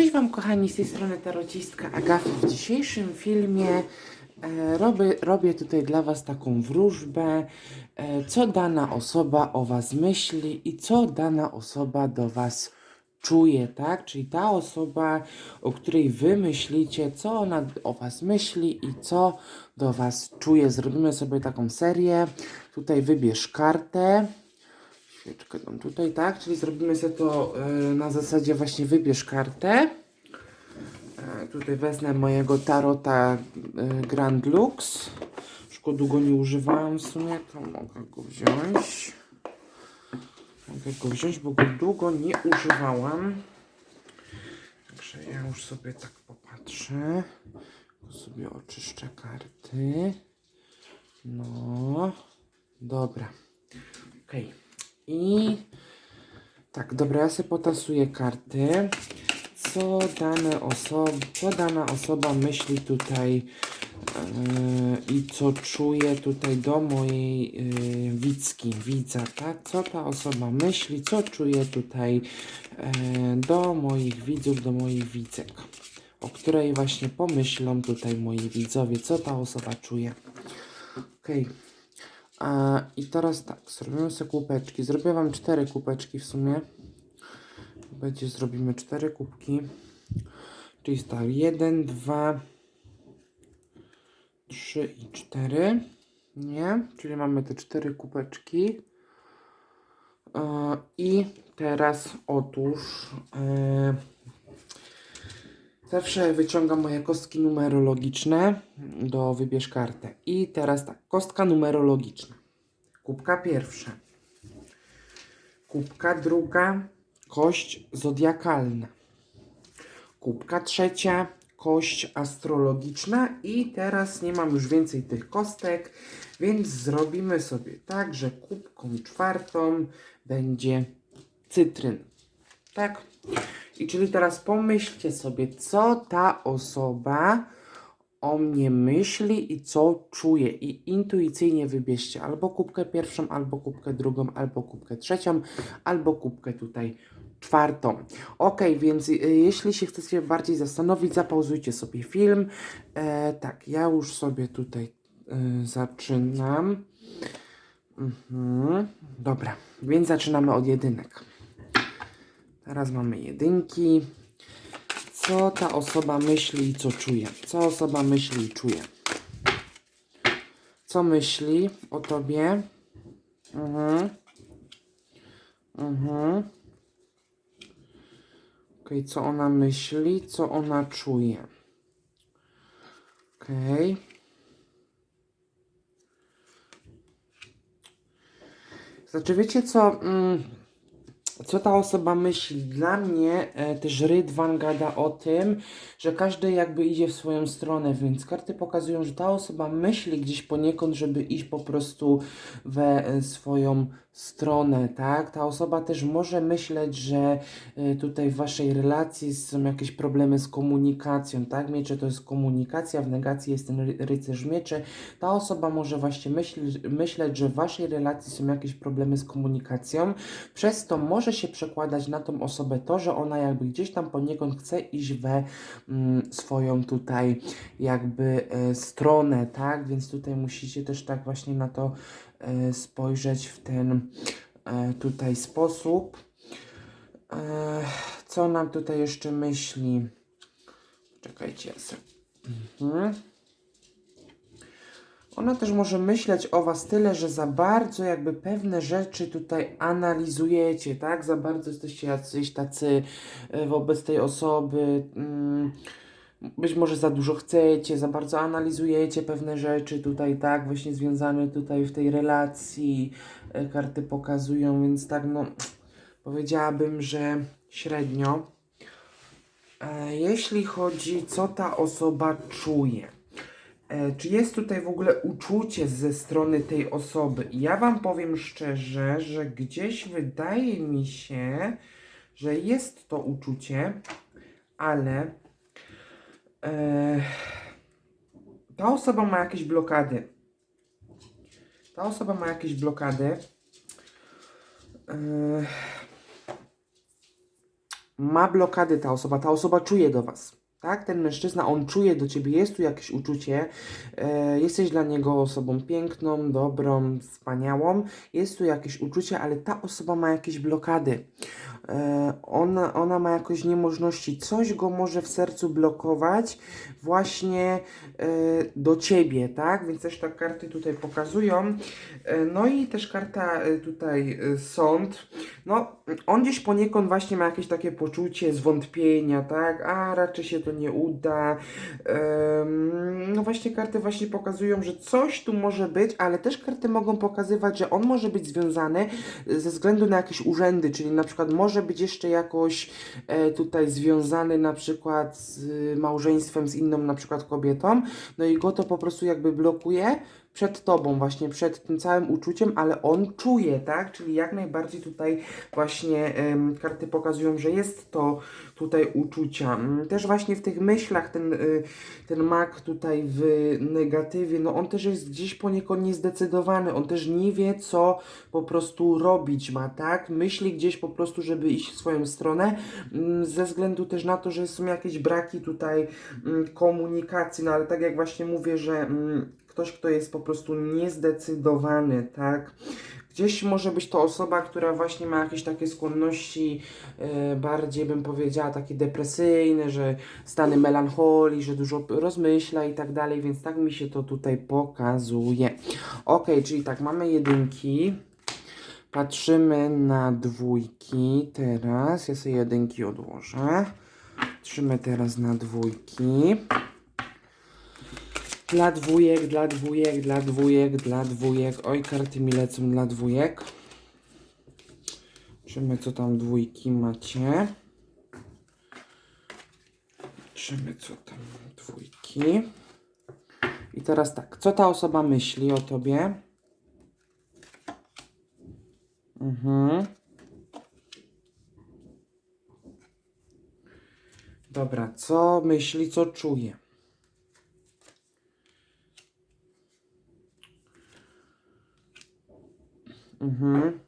Cześć Wam kochani, z tej strony tarocistka Agafi. W dzisiejszym filmie e, robię, robię tutaj dla Was taką wróżbę, e, co dana osoba o Was myśli i co dana osoba do Was czuje, tak? Czyli ta osoba, o której Wy myślicie, co ona o Was myśli i co do Was czuje. Zrobimy sobie taką serię. Tutaj wybierz kartę. Świeczkę dam tutaj, tak? Czyli zrobimy sobie to e, na zasadzie właśnie wybierz kartę. E, tutaj wezmę mojego tarota e, Grand Lux. Go długo nie używałam w sumie, to mogę go wziąć. Mogę go wziąć, bo go długo nie używałam. Także ja już sobie tak popatrzę. Sobie oczyszczę karty. No, dobra. Okej. I tak, dobra, ja sobie potasuję karty. Co dane co dana osoba myśli tutaj yy, i co czuje tutaj do mojej yy, widzki, widza, tak? Co ta osoba myśli, co czuje tutaj yy, do moich widzów, do moich widzek, o której właśnie pomyślą tutaj moi widzowie, co ta osoba czuje. Okej. A, I teraz tak, zrobimy sobie kubeczki. Zrobię wam cztery kubeczki w sumie. Będzie zrobimy cztery kubki. Czyli tak, jeden, dwa, trzy i cztery. Nie? Czyli mamy te cztery kubeczki. E, I teraz otóż e, zawsze wyciągam moje kostki numerologiczne do wybierz kartę. I teraz tak, kostka numerologiczna. Kubka pierwsza. Kubka druga, kość zodiakalna. Kubka trzecia, kość astrologiczna. I teraz nie mam już więcej tych kostek, więc zrobimy sobie tak, że kubką czwartą będzie cytryn. Tak? I czyli teraz pomyślcie sobie, co ta osoba o mnie myśli i co czuje. I intuicyjnie wybierzcie albo kubkę pierwszą, albo kubkę drugą, albo kubkę trzecią, albo kubkę tutaj czwartą. Ok, więc y, jeśli się chcecie bardziej zastanowić, zapauzujcie sobie film. E, tak, ja już sobie tutaj y, zaczynam. Mhm, dobra, więc zaczynamy od jedynek. Teraz mamy jedynki. Co ta osoba myśli i co czuje? Co osoba myśli i czuje? Co myśli o tobie? Mhm. Mhm. Okej, co ona myśli, co ona czuje? Okej. Znaczy, wiecie co? Mm, co ta osoba myśli? Dla mnie e, też Rydwan gada o tym, że każdy jakby idzie w swoją stronę, więc karty pokazują, że ta osoba myśli gdzieś poniekąd, żeby iść po prostu we e, swoją stronę, tak? Ta osoba też może myśleć, że e, tutaj w waszej relacji są jakieś problemy z komunikacją, tak? Miecze to jest komunikacja, w negacji jest ten ry- rycerz mieczy. Ta osoba może właśnie myśl, myśleć, że w waszej relacji są jakieś problemy z komunikacją, przez to może się przekładać na tą osobę to, że ona jakby gdzieś tam poniekąd chce iść we mm, swoją tutaj jakby e, stronę, tak? Więc tutaj musicie też tak właśnie na to spojrzeć w ten e, tutaj sposób. E, co nam tutaj jeszcze myśli? Czekajcie. ja se- Mhm. Ona też może myśleć o was tyle, że za bardzo jakby pewne rzeczy tutaj analizujecie, tak? Za bardzo jesteście jacyś tacy e, wobec tej osoby. Mm, być może za dużo chcecie, za bardzo analizujecie pewne rzeczy tutaj, tak? Właśnie związane tutaj w tej relacji. e, Karty pokazują, więc tak no powiedziałabym, że średnio. E, Jeśli chodzi, co ta osoba czuje. E, Czy jest tutaj w ogóle uczucie ze strony tej osoby? Ja Wam powiem szczerze, że gdzieś wydaje mi się, że jest to uczucie, ale ta osoba ma jakieś blokady. Ta osoba ma jakieś blokady. E, ma blokady ta osoba, ta osoba czuje do was. Tak, ten mężczyzna, on czuje do ciebie, jest tu jakieś uczucie, e, jesteś dla niego osobą piękną, dobrą, wspaniałą, jest tu jakieś uczucie, ale ta osoba ma jakieś blokady. E, ona, ona ma jakoś niemożności, coś go może w sercu blokować właśnie e, do ciebie, tak? Więc też tak karty tutaj pokazują. No i też karta tutaj sąd. No, on gdzieś poniekąd właśnie ma jakieś takie poczucie zwątpienia, tak? A raczej się to nie uda. No właśnie karty właśnie pokazują, że coś tu może być, ale też karty mogą pokazywać, że on może być związany ze względu na jakieś urzędy, czyli na przykład może być jeszcze jakoś e, tutaj związany na przykład z małżeństwem z inną na przykład kobietą, no i go to po prostu jakby blokuje przed tobą, właśnie przed tym całym uczuciem, ale on czuje, tak? Czyli jak najbardziej tutaj właśnie em, karty pokazują, że jest to tutaj uczucia. Mm, Też właśnie w tych myślach ten, y, ten mak tutaj w negatywie, no on też jest gdzieś poniekąd niezdecydowany, on też nie wie, co po prostu robić ma, tak? Myśli gdzieś po prostu, żeby iść w swoją stronę, mm, ze względu też na to, że są jakieś braki tutaj mm, komunikacji, no ale tak jak właśnie mówię, że ktoś, kto jest po prostu niezdecydowany, tak? Gdzieś może być to osoba, która właśnie ma jakieś takie skłonności, e, bardziej bym powiedziała, takie depresyjne, że stany melancholii, że dużo rozmyśla i tak dalej, więc tak mi się to tutaj pokazuje. Ok, czyli tak, mamy jedynki. Patrzymy na dwójki teraz. Ja sobie jedynki odłożę. Patrzymy teraz na dwójki. Dla dwójek, dla dwójek, dla dwójek, dla dwójek. Oj, karty mi lecą dla dwójek. Zobaczymy, co tam dwójki macie. Zobaczymy, co tam dwójki. I teraz tak, co ta osoba myśli o tobie? Mhm. Dobra, co myśli, co czuje? Mhm.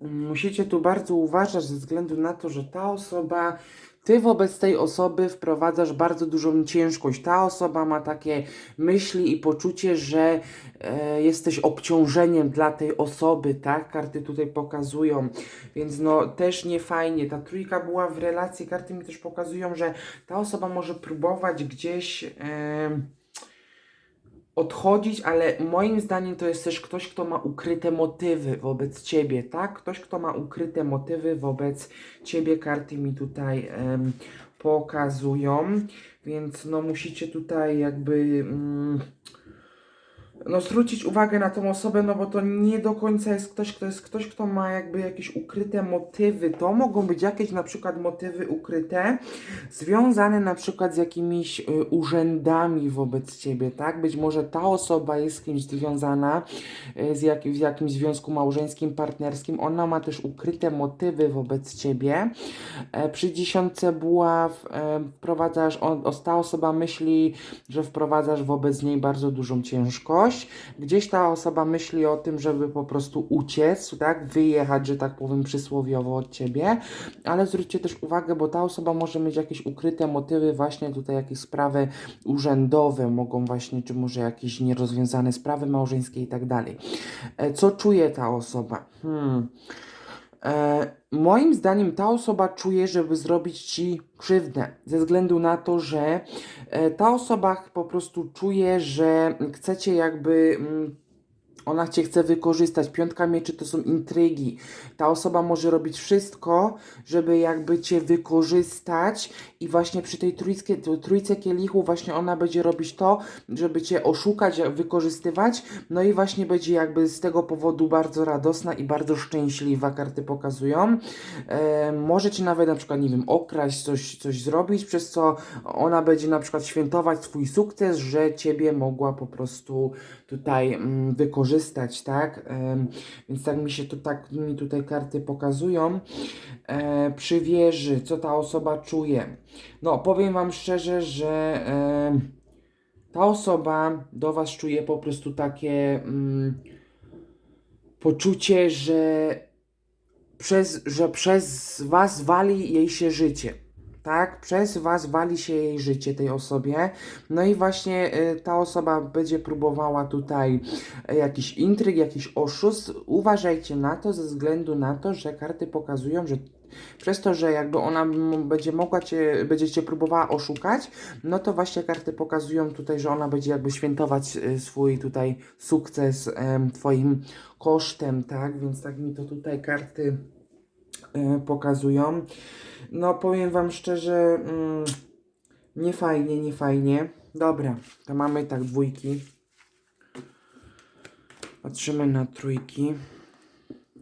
Musicie tu bardzo uważać ze względu na to, że ta osoba, ty wobec tej osoby wprowadzasz bardzo dużą ciężkość. Ta osoba ma takie myśli i poczucie, że e, jesteś obciążeniem dla tej osoby, tak? Karty tutaj pokazują, więc no też nie fajnie. Ta trójka była w relacji, karty mi też pokazują, że ta osoba może próbować gdzieś. em, odchodzić, ale moim zdaniem to jest też ktoś, kto ma ukryte motywy wobec ciebie, tak? Ktoś, kto ma ukryte motywy wobec ciebie, karty mi tutaj em, pokazują, więc no musicie tutaj jakby mm, no zwrócić uwagę na tą osobę, no bo to nie do końca jest ktoś, kto jest ktoś, kto ma jakby jakieś ukryte motywy. To mogą być jakieś na przykład motywy ukryte, związane na przykład z jakimiś y, urzędami wobec ciebie, tak? Być może ta osoba jest z kimś związana y, z jak, jakimś związku małżeńskim, partnerskim. Ona ma też ukryte motywy wobec ciebie. E, przy dziesiątce buław e, wprowadzasz, on, ta osoba myśli, że wprowadzasz wobec niej bardzo dużą ciężkość. Gdzieś ta osoba myśli o tym, żeby po prostu uciec, tak? Wyjechać, że tak powiem, przysłowiowo od ciebie. Ale zwróćcie też uwagę, bo ta osoba może mieć jakieś ukryte motywy, właśnie tutaj jakieś sprawy urzędowe mogą właśnie, czy może jakieś nierozwiązane sprawy małżeńskie i tak dalej. E, Co czuje ta osoba? Hmm. E, moim zdaniem ta osoba czuje, żeby zrobić ci krzywdę, ze względu na to, że e, ta osoba po prostu czuje, że chcecie jakby. Ona cię chce wykorzystać. Piątka mieczy to są intrygi. Ta osoba może robić wszystko, żeby jakby cię wykorzystać i właśnie przy tej trójce, trójce kielichów właśnie ona będzie robić to, żeby cię oszukać, wykorzystywać. No i właśnie będzie jakby z tego powodu bardzo radosna i bardzo szczęśliwa, karty pokazują. E, może cię nawet na przykład, nie wiem, okraść, coś, coś zrobić, przez co ona będzie na przykład świętować swój sukces, że ciebie mogła po prostu tutaj mm, wykorzystać, tak? Em, więc tak mi się to tak mi tutaj karty pokazują. E, przy wieży, co ta osoba czuje? No, powiem wam szczerze, że ta osoba do was czuje po prostu takie mm, poczucie, że przez, że przez was wali jej się życie. Tak, przez was wali się jej życie tej osobie. No i właśnie y, ta osoba będzie próbowała tutaj y, jakiś intryg, jakiś oszust. Uważajcie na to ze względu na to, że karty pokazują, że przez to, że jakby ona będzie mogła cię, będzie cię próbowała oszukać, no to właśnie karty pokazują tutaj, że ona będzie jakby świętować y, swój tutaj sukces twoim kosztem, tak? Więc tak mi to tutaj karty pokazują. No powiem wam szczerze, mm, nie fajnie, nie fajnie. Dobra, to mamy tak dwójki. Patrzymy na trójki.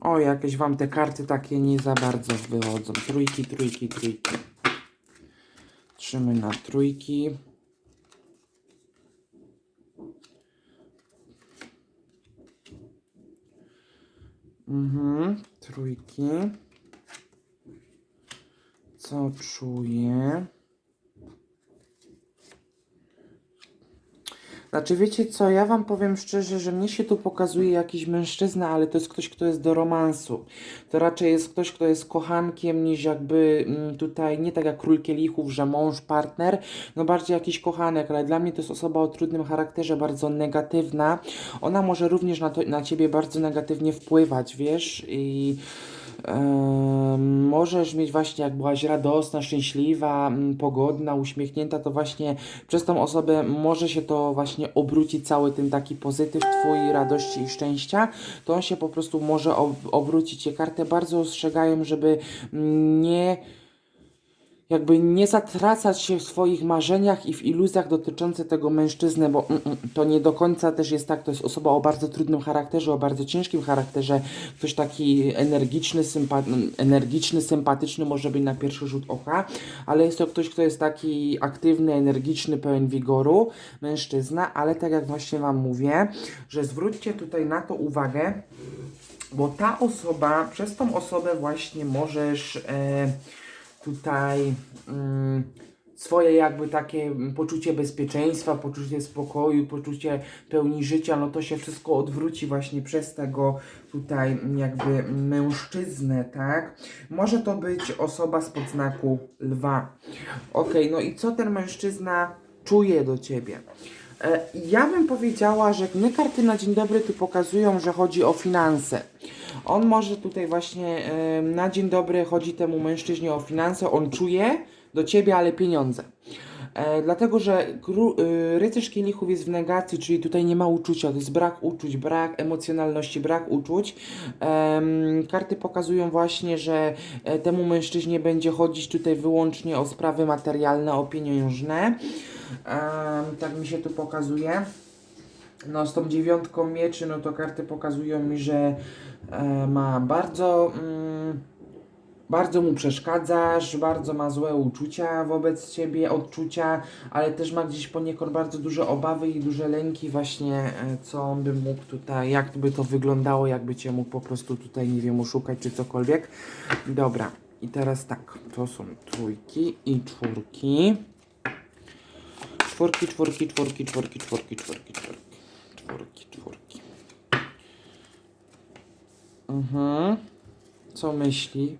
O, jakieś wam te karty takie nie za bardzo wychodzą. Trójki, trójki, trójki. Patrzymy na trójki. Mhm, trójki. Co czuję? Znaczy, wiecie co, ja wam powiem szczerze, że mnie się tu pokazuje jakiś mężczyzna, ale to jest ktoś, kto jest do romansu. To raczej jest ktoś, kto jest kochankiem, niż jakby mm, tutaj, nie tak jak król kielichów, że mąż, partner, no bardziej jakiś kochanek, ale dla mnie to jest osoba o trudnym charakterze, bardzo negatywna. Ona może również na, to, na ciebie bardzo negatywnie wpływać, wiesz, i... Możesz mieć właśnie, jak byłaś radosna, szczęśliwa, pogodna, uśmiechnięta, to właśnie przez tą osobę może się to właśnie obrócić cały ten taki pozytyw twój radości i szczęścia, to on się po prostu może ob obrócić. Cię kartę bardzo ostrzegają, żeby mm, nie jakby nie zatracać się w swoich marzeniach i w iluzjach dotyczących tego mężczyzny, bo mm, mm, to nie do końca też jest tak, to jest osoba o bardzo trudnym charakterze, o bardzo ciężkim charakterze, ktoś taki energiczny, sympa energiczny, sympatyczny może być na pierwszy rzut oka, ale jest to ktoś, kto jest taki aktywny, energiczny, pełen wigoru, mężczyzna, ale tak jak właśnie Wam mówię, że zwróćcie tutaj na to uwagę, bo ta osoba, przez tą osobę właśnie możesz e, tutaj mm, swoje jakby takie mm, poczucie bezpieczeństwa, poczucie spokoju, poczucie pełni życia, no to się wszystko odwróci właśnie przez tego tutaj jakby mężczyznę, tak? Może to być osoba spod znaku lwa. Okej, no i co ten mężczyzna czuje do ciebie? E, Ja bym powiedziała, że mnie karty na dzień dobry tu pokazują, że chodzi o finanse. On może tutaj właśnie e, na dzień dobry chodzi temu mężczyźnie o finanse, on czuje do ciebie, ale pieniądze. E, dlatego, że y, rycerz kielichów jest w negacji, czyli tutaj nie ma uczucia, to jest brak uczuć, brak emocjonalności, brak uczuć. Karty pokazują właśnie, że e, temu mężczyźnie będzie chodzić tutaj wyłącznie o sprawy materialne, o pieniężne. Em, tak mi się tu pokazuje. No z tą dziewiątką mieczy, no to karty pokazują mi, że e, ma bardzo, mm, bardzo mu przeszkadzasz, bardzo ma złe uczucia wobec ciebie, odczucia, ale też ma gdzieś poniekąd bardzo duże obawy i duże lęki właśnie, e, co on by mógł tutaj, jak by to wyglądało, jakby cię mógł po prostu tutaj, nie wiem, oszukać czy cokolwiek. Dobra, i teraz tak, to są trójki i czwórki. Czwórki, czwórki, czwórki, czwórki, czwórki, czwórki, czwórki. Czwórki, czwórki. Mhm. Co myśli?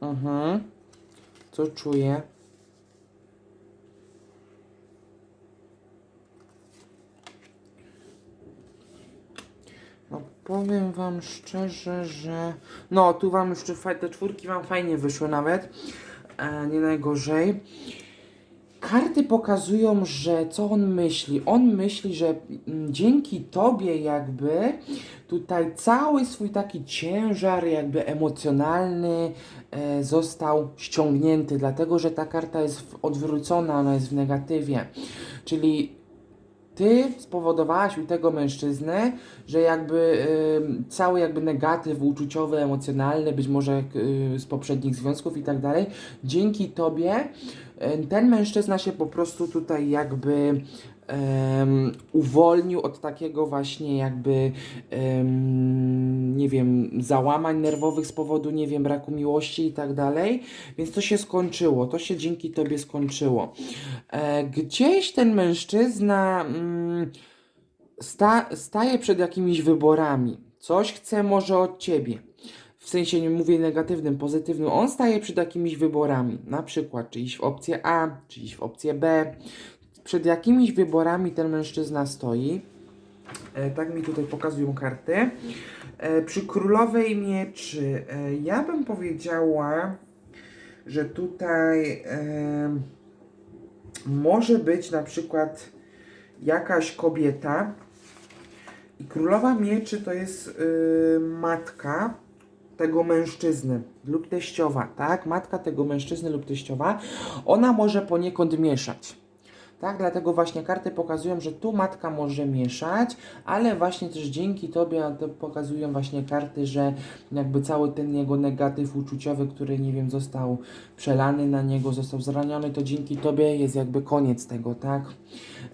Mhm. Co czuje? No powiem wam szczerze, że... No, tu wam faj- te czwórki wam fajnie wyszły nawet. E, nie najgorzej. Karty pokazują, że co on myśli? On myśli, że mm, dzięki tobie jakby tutaj cały swój taki ciężar jakby emocjonalny e, został ściągnięty, dlatego że ta karta jest odwrócona, ona jest w negatywie. Czyli ty spowodowałaś u tego mężczyzny, że jakby y, cały jakby negatyw uczuciowy, emocjonalny, być może y, z poprzednich związków i tak dalej, dzięki tobie y, ten mężczyzna się po prostu tutaj jakby em, uwolnił od takiego właśnie jakby em, nie wiem, załamań nerwowych z powodu, nie wiem, braku miłości i tak dalej, więc to się skończyło, to się dzięki tobie skończyło. E, gdzieś ten mężczyzna mm, sta, staje przed jakimiś wyborami, coś chce może od ciebie. W sensie nie mówię negatywnym, pozytywnym. On staje przed jakimiś wyborami. Na przykład, czy iść w opcję A, czy iść w opcję B. Przed jakimiś wyborami ten mężczyzna stoi. E, tak mi tutaj pokazują karty. E, przy królowej mieczy e, ja bym powiedziała, że tutaj e, może być na przykład jakaś kobieta i królowa mieczy to jest y, matka tego mężczyzny lub teściowa, tak? Matka tego mężczyzny lub teściowa, ona może poniekąd mieszać. Tak, dlatego właśnie karty pokazują, że tu matka może mieszać, ale właśnie też dzięki Tobie to pokazują właśnie karty, że jakby cały ten jego negatyw uczuciowy, który nie wiem, został przelany na niego, został zraniony, to dzięki Tobie jest jakby koniec tego, tak?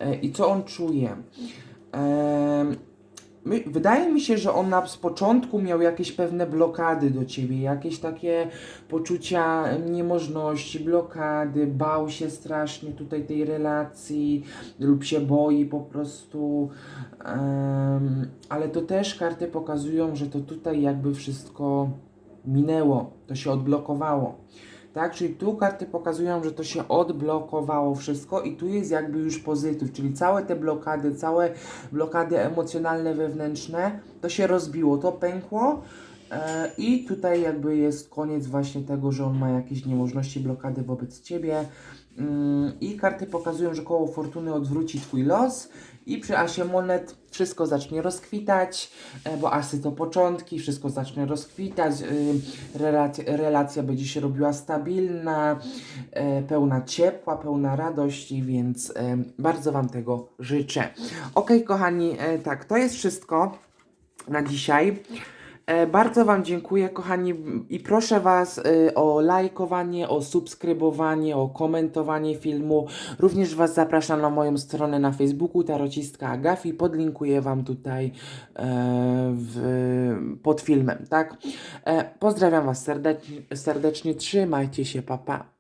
E, I co on czuje? Em, My, wydaje mi się, że on na, z początku miał jakieś pewne blokady do ciebie, jakieś takie poczucia niemożności, blokady, bał się strasznie tutaj tej relacji lub się boi po prostu. Em, ale to też karty pokazują, że to tutaj jakby wszystko minęło, to się odblokowało. Tak, czyli tu karty pokazują, że to się odblokowało wszystko i tu jest jakby już pozytyw, czyli całe te blokady, całe blokady emocjonalne, wewnętrzne, to się rozbiło, to pękło e, i tutaj jakby jest koniec właśnie tego, że on ma jakieś niemożności, blokady wobec Ciebie. Mm, i karty pokazują, że koło fortuny odwróci Twój los i przy asie monet wszystko zacznie rozkwitać, e, bo asy to początki, wszystko zacznie rozkwitać, y, relacja, relacja będzie się robiła stabilna, e, pełna ciepła, pełna radości, więc e, bardzo Wam tego życzę. Ok, kochani, tak, to jest wszystko na dzisiaj. E, Bardzo Wam dziękuję, kochani, i proszę Was e, o lajkowanie, o subskrybowanie, o komentowanie filmu. Również Was zapraszam na moją stronę na Facebooku, Tarocistka Agafi. Podlinkuję Wam tutaj e, w, pod filmem, tak? E, Pozdrawiam Was serdecznie, serdecznie, trzymajcie się, papa. Pa.